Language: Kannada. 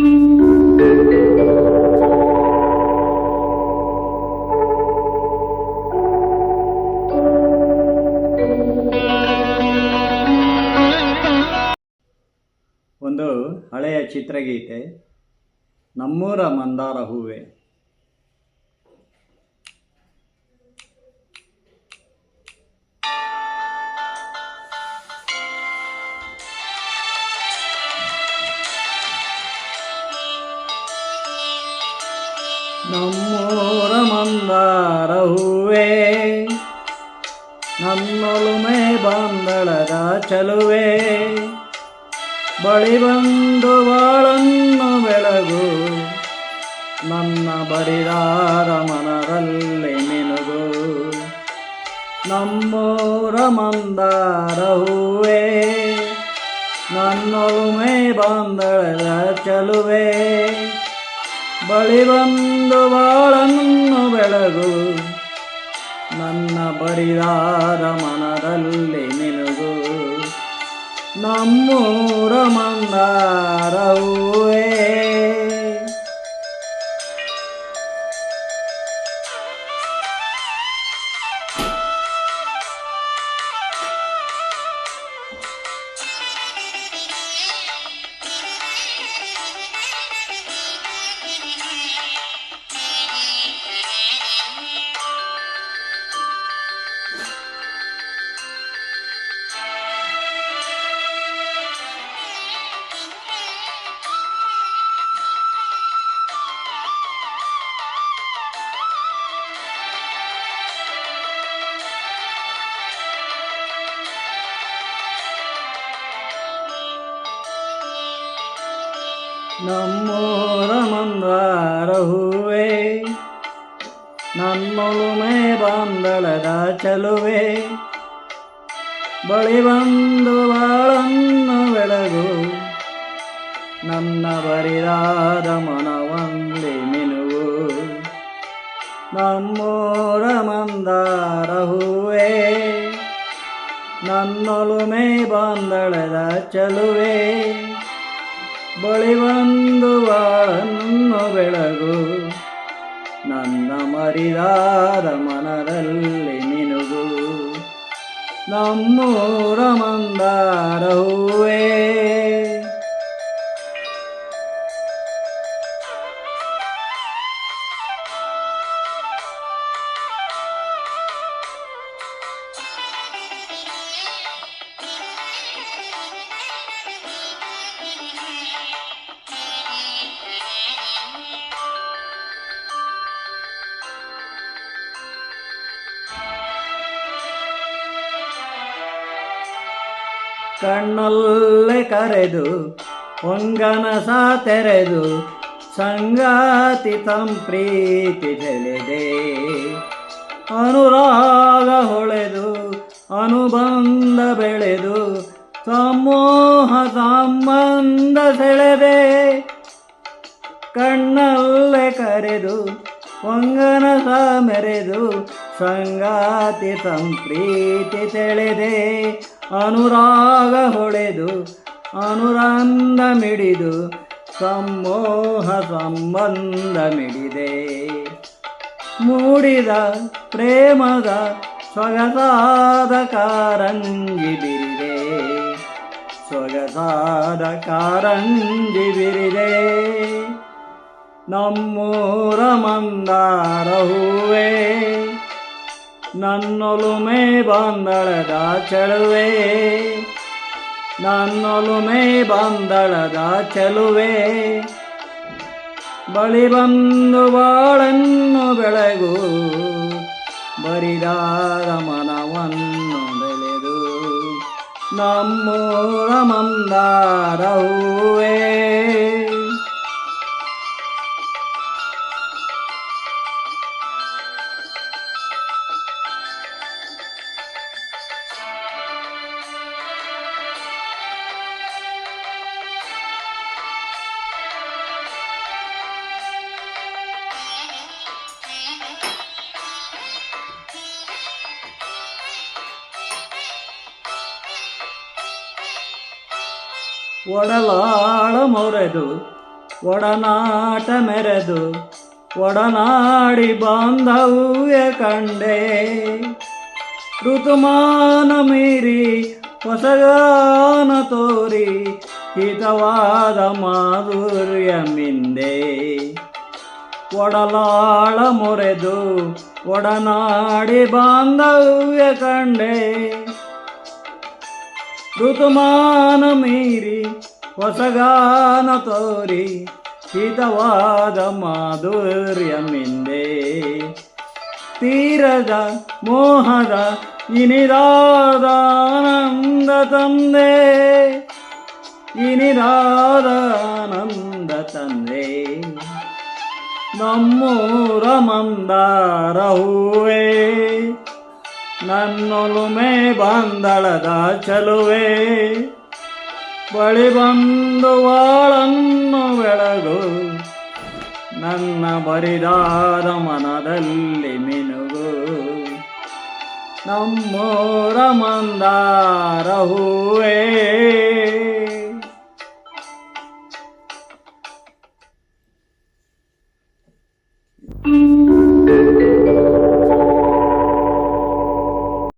ಒಂದು ಹಳೆಯ ಚಿತ್ರಗೀತೆ ನಮ್ಮೂರ ಮಂದಾರ ಹೂವೆ. ನಮ್ಮೂರ ಮಂದಾರ ಹೂವೆ ನನ್ನೊಲುಮೆ ಬಂದಳದ ಚಲುವೆ, ಬಳಿ ಬಂದು ಬಾಳನ್ನು ಬೆಳಗು, ನನ್ನ ಬರಿದಾರ ಮನದಲ್ಲಿ ಮಿನುಗು. ನಮ್ಮೂರ ಮಂದಾರ ಹೂವೆ ನನ್ನೊಲುಮೆ ಬಂದಳದ ಚಲುವೆ ಬಳಿ ಬಂದು ಬಾಳನ್ನು ಬೆಳಗು ನನ್ನ ಬರಿದಾರ ಮನದಲ್ಲಿ ನಿಲುಗು ನಮ್ಮೂರ ಮಂದಾರ ಹೂವೇ. ನಮ್ಮೂರ ಮಂದಾರ ಹೂವೆ ನನ್ನೊಲುಮೆ ಬಂದಳದ ಚಲುವೆ. ಬಳಿ ಬಂದು ಬಾಳನ್ನು ಬೆಳಗು ನನ್ನ ಬರಿದಾದ ಮನವಂದೆ ಮಿನುವು. ನಮ್ಮೂರ ಮಂದಾರ ಹೂವೆ ನನ್ನೊಲುಮೆ ಬಂದಳದ ಚಲುವೆ. ಬಳಿ ಬಂದು ಬಾಳನ್ನು ಬೆಳಗು ನನ್ನ ಮರಿದಾದ ಮನದಲ್ಲಿ ನಿನಗು. ನಮ್ಮೂರ ಮಂದಾರ ಹೂವೇ. ಕಣ್ಣಲ್ಲೇ ಕರೆದು ಹೊಂಗನಸ ತೆರೆದು, ಸಂಗಾತಿ ಸಂಪ್ರೀತಿ ಜಲಿದೆ ಅನುರಾಗ ಹೊಳೆದು, ಅನುಬಂಧ ಬೆಳೆದು ಸಮೋಹ ಸಂಬಂಧ ಸೆಳೆದೆ. ಕಣ್ಣಲ್ಲೇ ಕರೆದು ಹೊಂಗನಸ ಮೆರೆದು, ಸಂಗಾತಿ ಸಂಪ್ರೀತಿ ಸೆಳೆದೆ. ಅನುರಾಗ ಹೊಳೆದು, ಅನುರಂಧ ಮಿಡಿದು, ಸಮೋಹ ಸಂಬಂಧ ಮಿಡಿದೆ. ಮೂಡಿದ ಪ್ರೇಮದ ಸೊಗಸಾದ ಕಾರಂಜಿ ಬಿರಿದೆ. ಸೊಗಸಾದ ಕಾರಂಜಿ ಬಿರಿದೆ. ನಮ್ಮೂರ ಮಂದಾರ ಹೂವೇ. ನನ್ನೊಲುಮೆ ಬಂದಳದ ಚಳುವೆ. ನನ್ನೊಲುಮೆ ಬಂದಳದ ಚಲುವೆ ಬಳಿ ಬಂದು ಬಾಳನ್ನು ಬೆಳಗು ಬರಿದಾದ ಮನವನ್ನು ಬೆಳೆದು, ನಮ್ಮೂರ ಮಂದಾರ ಹೂವೇ. ಒಡಲಾಳ ಮೊರೆದು, ಒಡನಾಟ ಮೆರೆದು, ಒಡನಾಡಿ ಬಾಂಧವ್ಯ ಕಂಡೆ. ಋತುಮಾನ ಮೀರಿ ಹೊಸಗಾನ ತೋರಿ, ಹಿತವಾದ ಮಾಧುರ್ಯ ಮಿಂದೆ. ಒಡಲಾಳ ಮೊರೆದು, ಒಡನಾಡಿ ಬಾಂಧವ್ಯ ಕಂಡೆ. ಋತುಮಾನ ಮೀರಿ ಹೊಸಗಾನ ತೋರಿ ಹಿತವಾದ ಮಾಧುರ್ಯ ಮಿಂದೆ ತೀರದ ಮೋಹದ ಇನಿದಾದ ಆನಂದ ತಂದೆ ಇನಿದಾದ ಆನಂದ ತಂದೆ ನಮ್ಮೂರ ಮಂದಾರ ಹೂವೇ ನನ್ನೊಲುಮೆ ಬಂದಳದ ಚಲುವೆ. ಬಳಿ ಬಂದು ವಾಳನ್ನು ಬೆಳಗು. ನನ್ನ ಬರಿದಾದ ಮನದಲ್ಲಿ ಮಿನುಗು. ನಮ್ಮೋರ ಮಂದಾರ ಹೂವೇ.